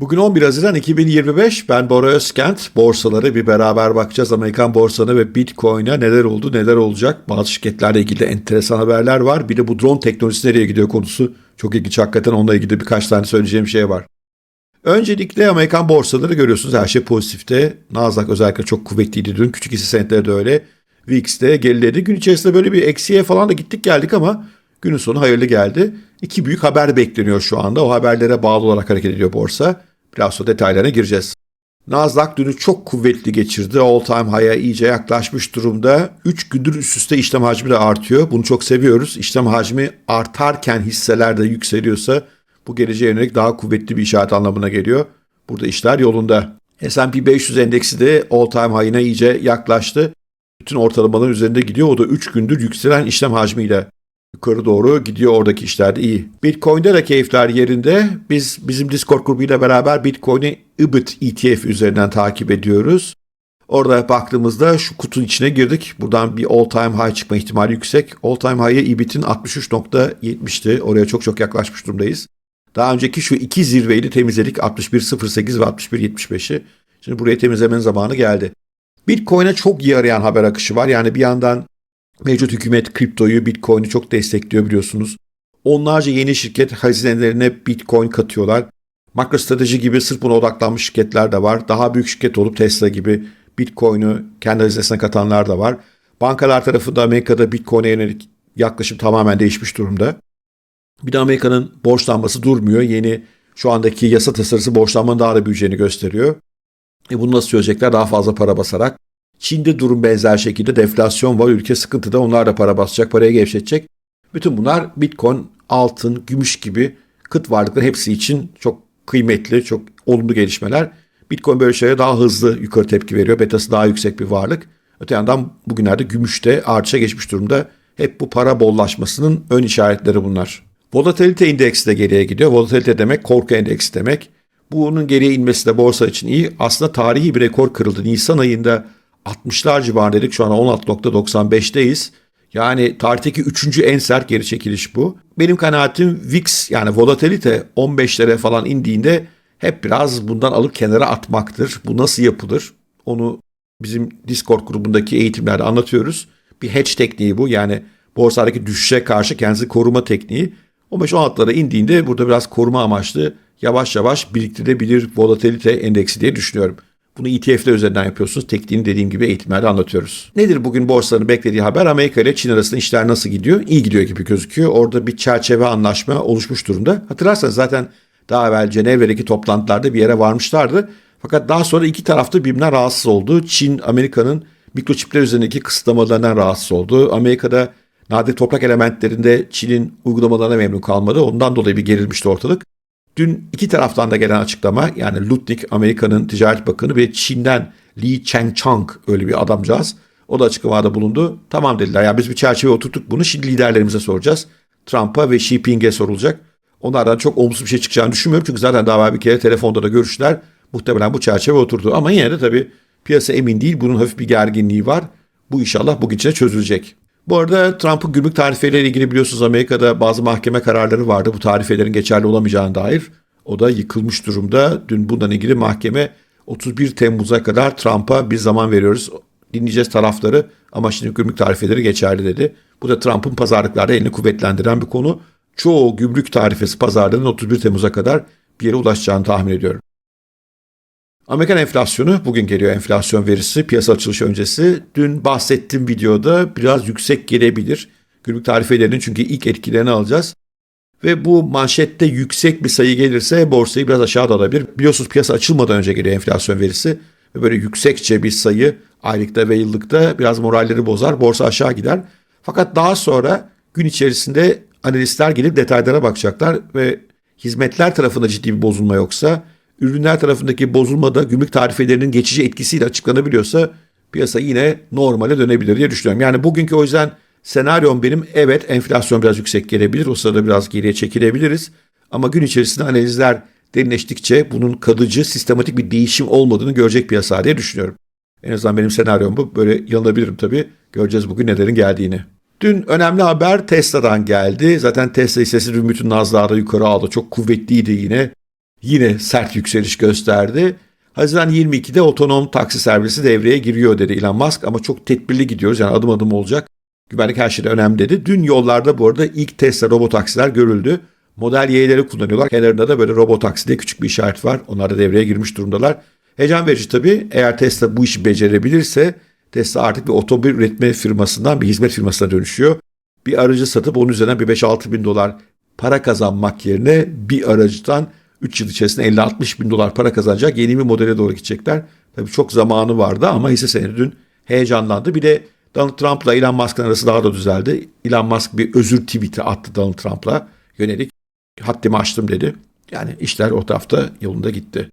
Bugün 11 Haziran 2025. Ben Bora Özkent. Borsaları bir beraber bakacağız. Amerikan borsanı ve Bitcoin'e neler oldu, neler olacak. Bazı şirketlerle ilgili enteresan haberler var. Bir de bu drone teknolojisi nereye gidiyor konusu. Çok ilginç hakikaten onunla ilgili birkaç tane söyleyeceğim şey var. Öncelikle Amerikan borsaları görüyorsunuz her şey pozitifte. Nasdaq özellikle çok kuvvetliydi dün. Küçük hisse senetleri de öyle. VIX de geriledi. Gün içerisinde böyle bir eksiye falan da gittik geldik ama günün sonu hayırlı geldi. İki büyük haber bekleniyor şu anda. O haberlere bağlı olarak hareket ediyor borsa. Biraz sonra detaylarına gireceğiz. Nasdaq dünü çok kuvvetli geçirdi. All time high'a iyice yaklaşmış durumda. 3 gündür üst üste işlem hacmi de artıyor. Bunu çok seviyoruz. İşlem hacmi artarken hisseler de yükseliyorsa bu geleceğe yönelik daha kuvvetli bir işaret anlamına geliyor. Burada işler yolunda. S&P 500 endeksi de all time high'ına iyice yaklaştı. Bütün ortalamaların üzerinde gidiyor. O da 3 gündür yükselen işlem hacmiyle yukarı doğru gidiyor oradaki işler de iyi. Bitcoin'de de keyifler yerinde. Biz bizim Discord grubuyla beraber Bitcoin'i IBIT ETF üzerinden takip ediyoruz. Orada baktığımızda şu kutunun içine girdik. Buradan bir all time high çıkma ihtimali yüksek. All time high'e IBIT'in 63.70'ti. Oraya çok çok yaklaşmış durumdayız. Daha önceki şu iki zirveyi de temizledik. 61.08 ve 61.75'i. Şimdi burayı temizlemenin zamanı geldi. Bitcoin'e çok iyi arayan haber akışı var. Yani bir yandan mevcut hükümet kriptoyu, Bitcoin'i çok destekliyor biliyorsunuz. Onlarca yeni şirket hazinelerine Bitcoin katıyorlar. MicroStrateji gibi sırf buna odaklanmış şirketler de var. Daha büyük şirket olup Tesla gibi Bitcoin'i kendi hazinesine katanlar da var. Bankalar tarafında Amerika'da Bitcoin'e yönelik yaklaşım tamamen değişmiş durumda. Bir de Amerika'nın borçlanması durmuyor. Yeni şu andaki yasa tasarısı borçlanmanın daha da büyüyeceğini gösteriyor. E bunu nasıl çözecekler? Daha fazla para basarak. Çin'de durum benzer şekilde deflasyon var. Ülke sıkıntıda onlar da para basacak, parayı gevşetecek. Bütün bunlar Bitcoin, altın, gümüş gibi kıt varlıklar hepsi için çok kıymetli, çok olumlu gelişmeler. Bitcoin böyle şeylere daha hızlı yukarı tepki veriyor. Betası daha yüksek bir varlık. Öte yandan bugünlerde gümüş de artışa geçmiş durumda. Hep bu para bollaşmasının ön işaretleri bunlar. Volatilite indeksi de geriye gidiyor. Volatilite demek korku endeksi demek. Bunun geriye inmesi de borsa için iyi. Aslında tarihi bir rekor kırıldı. Nisan ayında 60'lar civarındaydık. Şu an 16.95'teyiz. Yani tarihteki üçüncü en sert geri çekiliş bu. Benim kanaatim VIX yani volatilite 15'lere falan indiğinde hep biraz bundan alıp kenara atmaktır. Bu nasıl yapılır? Onu bizim Discord grubundaki eğitimlerde anlatıyoruz. Bir hedge tekniği bu. Yani borsadaki düşüşe karşı kendinizi koruma tekniği. 15-16'lara indiğinde burada biraz koruma amaçlı yavaş yavaş biriktirilebilir volatilite endeksi diye düşünüyorum. Bunu ETF'ler üzerinden yapıyorsunuz. Tekniğini dediğim gibi eğitimlerde anlatıyoruz. Nedir bugün borsaların beklediği haber? Amerika ile Çin arasında işler nasıl gidiyor? İyi gidiyor gibi gözüküyor. Orada bir çerçeve anlaşma oluşmuş durumda. Hatırlarsanız zaten daha evvel Cenevre'deki toplantılarda bir yere varmışlardı. Fakat daha sonra iki tarafta birbirinden rahatsız oldu. Çin, Amerika'nın mikroçipler üzerindeki kısıtlamalarından rahatsız oldu. Amerika'da nadir toprak elementlerinde Çin'in uygulamalarına memnun kalmadı. Ondan dolayı bir gerilmişti ortalık. Dün iki taraftan da gelen açıklama yani Lutnick Amerika'nın ticaret bakanı ve Çin'den Li Chengchang öyle bir adamcağız. O da açıklamada bulundu. Tamam dediler ya biz bir çerçeve oturttuk bunu şimdi liderlerimize soracağız. Trump'a ve Xi Jinping'e sorulacak. Onlardan çok olumsuz bir şey çıkacağını düşünmüyorum. Çünkü zaten daha bir kere telefonda da görüştüler. Muhtemelen bu çerçeve oturdu. Ama yine de tabii piyasa emin değil. Bunun hafif bir gerginliği var. Bu inşallah bugün içinde çözülecek. Bu arada Trump'ın gümrük tarifeleriyle ilgili biliyorsunuz Amerika'da bazı mahkeme kararları vardı. Bu tarifelerin geçerli olamayacağına dair. O da yıkılmış durumda. Dün bundan ilgili mahkeme 31 Temmuz'a kadar Trump'a bir zaman veriyoruz. Dinleyeceğiz tarafları ama şimdi gümrük tarifeleri geçerli dedi. Bu da Trump'ın pazarlıklarda elini kuvvetlendiren bir konu. Çoğu gümrük tarifesi pazarlığının 31 Temmuz'a kadar bir yere ulaşacağını tahmin ediyorum. Amerikan enflasyonu bugün geliyor enflasyon verisi piyasa açılışı öncesi. Dün bahsettiğim videoda biraz yüksek gelebilir. Günlük tarifelerinin çünkü ilk etkilerini alacağız. Ve bu manşette yüksek bir sayı gelirse borsayı biraz aşağı da alabilir. Biliyorsunuz piyasa açılmadan önce geliyor enflasyon verisi. Ve böyle yüksekçe bir sayı aylıkta ve yıllıkta biraz moralleri bozar. Borsa aşağı gider. Fakat daha sonra gün içerisinde analistler gelip detaylara bakacaklar ve hizmetler tarafında ciddi bir bozulma yoksa ürünler tarafındaki bozulma da gümrük tarifelerinin geçici etkisiyle açıklanabiliyorsa piyasa yine normale dönebilir diye düşünüyorum. Yani bugünkü o yüzden senaryom benim evet enflasyon biraz yüksek gelebilir. O sırada biraz geriye çekilebiliriz. Ama gün içerisinde analizler derinleştikçe bunun kalıcı, sistematik bir değişim olmadığını görecek piyasa diye düşünüyorum. En azından benim senaryom bu. Böyle yanılabilirim tabii. Göreceğiz bugün nelerin geldiğini. Dün önemli haber Tesla'dan geldi. Zaten Tesla hissesi dün bütün nazlarda yukarı aldı. Çok kuvvetliydi yine. Yine sert yükseliş gösterdi. Haziran 22'de otonom taksi servisi devreye giriyor dedi Elon Musk ama çok tedbirli gidiyoruz yani adım adım olacak. Güvenlik her şeyde önemli dedi. Dün yollarda bu arada ilk Tesla robot taksiler görüldü. Model Y'leri kullanıyorlar. Kenarında da böyle robot taksi diye küçük bir işaret var. Onlar da devreye girmiş durumdalar. Heyecan verici tabii. Eğer Tesla bu işi becerebilirse Tesla artık bir otomobil üretme firmasından bir hizmet firmasına dönüşüyor. Bir aracı satıp onun üzerinden bir 5-6 bin dolar para kazanmak yerine bir aracıdan 3 yıl içerisinde 50-60 bin dolar para kazanacak yeni bir modele doğru gidecekler. Tabii çok zamanı vardı ama hisse senedi dün heyecanlandı. Bir de Donald Trump'la Elon Musk'ın arası daha da düzeldi. Elon Musk bir özür tweet'i attı Donald Trump'la yönelik. Haddimi aştım dedi. Yani işler o tarafta yolunda gitti.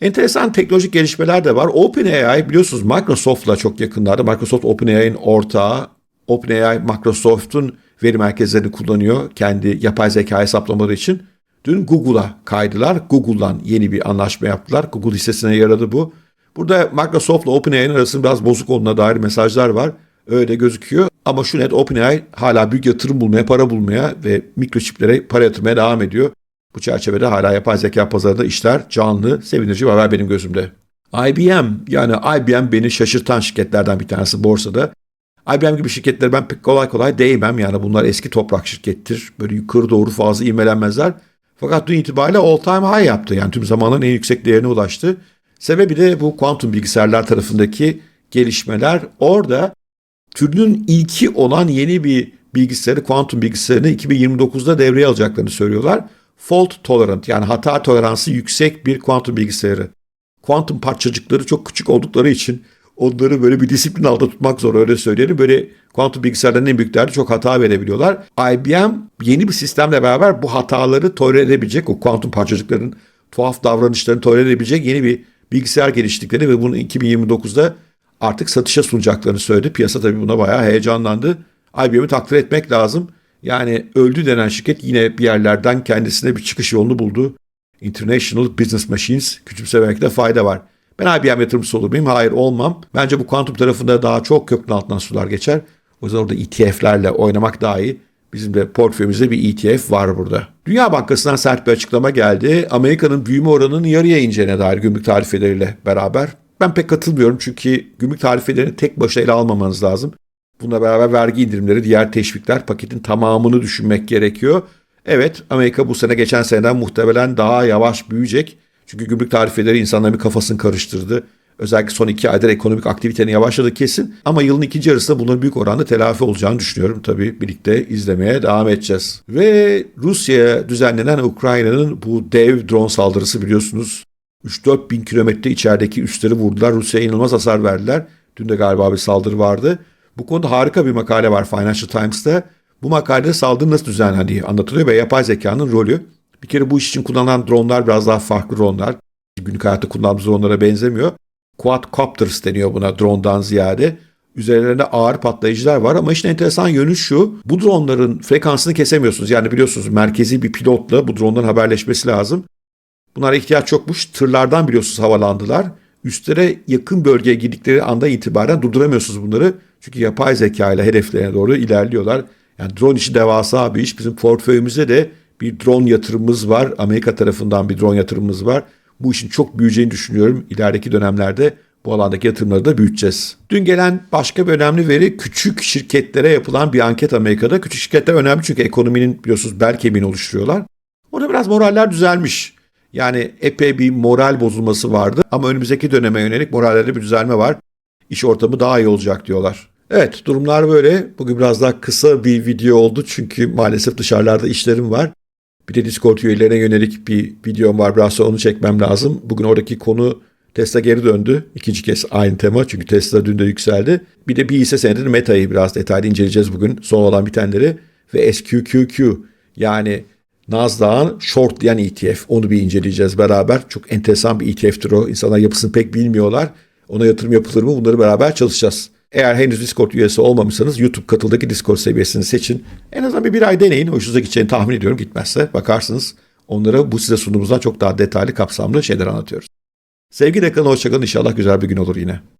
Enteresan teknolojik gelişmeler de var. OpenAI biliyorsunuz Microsoft'la çok yakınlarda. Microsoft OpenAI'nin ortağı. OpenAI Microsoft'un veri merkezlerini kullanıyor kendi yapay zeka hesaplamaları için. Dün Google'a kaydılar. Google'dan yeni bir anlaşma yaptılar. Google hissesine yaradı bu. Burada Microsoft'la OpenAI'nin arasında biraz bozuk olduğuna dair mesajlar var. Öyle gözüküyor. Ama şu net OpenAI hala büyük yatırım bulmaya, para bulmaya ve mikroçiplere para yatırmaya devam ediyor. Bu çerçevede hala yapay zeka pazarında işler canlı, sevindirici bir haber benim gözümde. IBM yani IBM beni şaşırtan şirketlerden bir tanesi borsada. IBM gibi şirketlere ben pek kolay kolay değmem yani bunlar eski toprak şirkettir. Böyle yukarı doğru fazla ivmelenmezler. Fakat dün itibariyle all time high yaptı. Yani tüm zamanların en yüksek değerine ulaştı. Sebebi de bu kuantum bilgisayarlar tarafındaki gelişmeler. Orada türünün ilki olan yeni bir bilgisayarı, kuantum bilgisayarını 2029'da devreye alacaklarını söylüyorlar. Fault tolerant yani hata toleransı yüksek bir kuantum bilgisayarı. Kuantum parçacıkları çok küçük oldukları için onları böyle bir disiplin altında tutmak zor öyle söyleyelim. Böyle kuantum bilgisayarların en büyükleri çok hata verebiliyorlar. IBM yeni bir sistemle beraber bu hataları tolere edebilecek, o kuantum parçacıkların tuhaf davranışlarını tolere edebilecek yeni bir bilgisayar geliştiklerini ve bunu 2029'da artık satışa sunacaklarını söyledi. Piyasa tabii buna bayağı heyecanlandı. IBM'i takdir etmek lazım. Yani öldü denen şirket yine bir yerlerden kendisine bir çıkış yolunu buldu. International Business Machines küçümsemekte fayda var. Ben IBM yatırımcısı olur muyum? Hayır olmam. Bence bu kuantum tarafında daha çok kökün altından sular geçer. O yüzden orada ETF'lerle oynamak daha iyi. Bizim de portföyümüzde bir ETF var burada. Dünya Bankası'ndan sert bir açıklama geldi. Amerika'nın büyüme oranının yarıya ineceğine dair gümrük tarifeleriyle beraber. Ben pek katılmıyorum çünkü gümrük tarifelerini tek başına ele almamanız lazım. Bununla beraber vergi indirimleri, diğer teşvikler paketin tamamını düşünmek gerekiyor. Evet Amerika bu sene geçen seneden muhtemelen daha yavaş büyüyecek. Çünkü gümrük tarifeleri insanların bir kafasını karıştırdı. Özellikle son iki aydır ekonomik aktivitenin yavaşladı kesin. Ama yılın ikinci yarısında bunların büyük oranda telafi olacağını düşünüyorum. Tabii birlikte izlemeye devam edeceğiz. Ve Rusya'ya düzenlenen Ukrayna'nın bu dev drone saldırısı biliyorsunuz. 3-4 bin kilometre içerideki üsleri vurdular. Rusya'ya inanılmaz hasar verdiler. Dün de galiba bir saldırı vardı. Bu konuda harika bir makale var Financial Times'ta. Bu makalede saldırı nasıl düzenlendiği anlatılıyor ve yapay zekanın rolü. Bir kere bu iş için kullanılan dronlar biraz daha farklı dronlar. Günlük hayatta kullandığımız dronlara benzemiyor. Quadcopters deniyor buna drone'dan ziyade. Üzerlerinde ağır patlayıcılar var ama işin enteresan yönü şu. Bu dronların frekansını kesemiyorsunuz. Yani biliyorsunuz merkezi bir pilotla bu dronların haberleşmesi lazım. Bunlara ihtiyaç yokmuş. Tırlardan biliyorsunuz havalandılar. Üstlere yakın bölgeye girdikleri anda itibaren durduramıyorsunuz bunları. Çünkü yapay zeka ile hedeflerine doğru ilerliyorlar. Yani drone işi devasa bir iş. Bizim portföyümüzde de bir drone yatırımımız var. Amerika tarafından bir drone yatırımımız var. Bu işin çok büyüyeceğini düşünüyorum. İlerideki dönemlerde bu alandaki yatırımları da büyüteceğiz. Dün gelen başka bir önemli veri küçük şirketlere yapılan bir anket Amerika'da. Küçük şirketler önemli çünkü ekonominin biliyorsunuz bel kemiğini oluşturuyorlar. Orada biraz moraller düzelmiş. Yani epey bir moral bozulması vardı ama önümüzdeki döneme yönelik morallerde bir düzelme var. İş ortamı daha iyi olacak diyorlar. Evet durumlar böyle. Bugün biraz daha kısa bir video oldu çünkü maalesef dışarılarda işlerim var. Bir de Discord üyelerine yönelik bir videom var. Biraz sonra onu çekmem lazım. Bugün oradaki konu Tesla geri döndü. İkinci kez aynı tema çünkü Tesla dün de yükseldi. Bir de bir hisse senedinin Meta'yı biraz detaylı inceleyeceğiz bugün. Son olan bitenleri. Ve SQQQ yani Nasdaq'ın short diyen ETF. Onu bir inceleyeceğiz beraber. Çok enteresan bir ETF'tir o. İnsanlar yapısını pek bilmiyorlar. Ona yatırım yapılır mı? Bunları beraber çalışacağız. Eğer henüz Discord üyesi olmamışsanız YouTube katıldaki Discord seviyesini seçin. En azından bir, bir ay deneyin. Hoşunuza gideceğini tahmin ediyorum. Gitmezse bakarsınız. Onlara bu size sunduğumuzdan çok daha detaylı kapsamlı şeyler anlatıyoruz. Sevgiyle kalın, hoşçakalın. İnşallah güzel bir gün olur yine.